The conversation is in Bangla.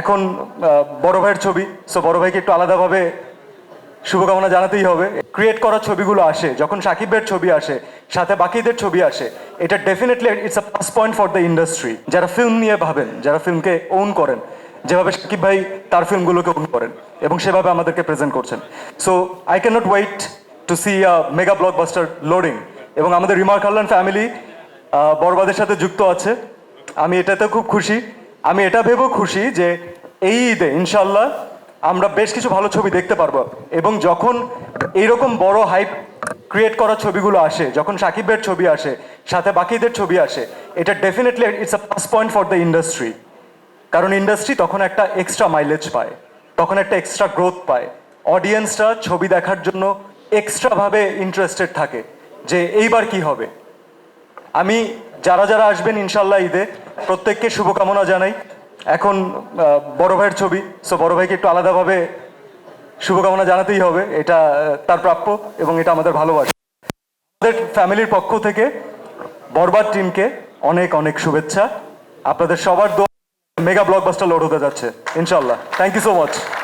এখন বড় ভাইয়ের ছবি সো বড় ভাইকে একটু আলাদাভাবে শুভকামনা জানাতেই হবে। ক্রিয়েট করা ছবিগুলো আসে, যখন সাকিব ভাইয়ের ছবি আসে, সাথে বাকিদের ছবি আসে, এটা definitely it's a plus point for the industry যারা ফিল্ম নিয়ে ভাবেন, যারা ফিল্মকে ওন করেন, যেভাবে সাকিব ভাই তার ফিল্মগুলোকে ওন করেন, এবং সেভাবে আমাদেরকে প্রেজেন্ট করছেন। So I can not wait to see a mega blockbuster loading এবং আমাদের রিমার খাল্লান ফ্যামিলি বরবাদের সাথে যুক্ত আছে। আমি এটাতে খুব খুশি। আমি এটা ভেবেও খুশি যে এই ঈদে ইনশাল্লাহ আমরা বেশ কিছু ভালো ছবি দেখতে পারব। এবং যখন এইরকম বড় হাইপ ক্রিয়েট করা ছবিগুলো আসে, যখন সাকিবের ছবি আসে, সাথে বাকিদের ছবি আসে, এটা definitely it's a plus point for the industry কারণ ইন্ডাস্ট্রি তখন একটা এক্সট্রা মাইলেজ পায়, তখন একটা এক্সট্রা গ্রোথ পায়। অডিয়েন্সরা ছবি দেখার জন্য এক্সট্রাভাবে ইন্টারেস্টেড থাকে যে এইবার কি হবে। আমি যারা যারা আসবেন ইনশাল্লাহ ঈদে, প্রত্যেককে শুভকামনা জানাই। এখন বড় ভাইয়ের ছবি সো বড় ভাইকে একটু আলাদাভাবে শুভকামনা জানাতেই হবে। এটা তার প্রাপ্য এবং এটা আমাদের ভালোবাসা। আমাদের ফ্যামিলির পক্ষ থেকে বরবাদ টিমকে অনেক অনেক শুভেচ্ছা। আপনাদের সবার দোয়া, মেগা ব্লকবাস্টার লোড হতে যাচ্ছে, ইনশাল্লাহ। Thank you so much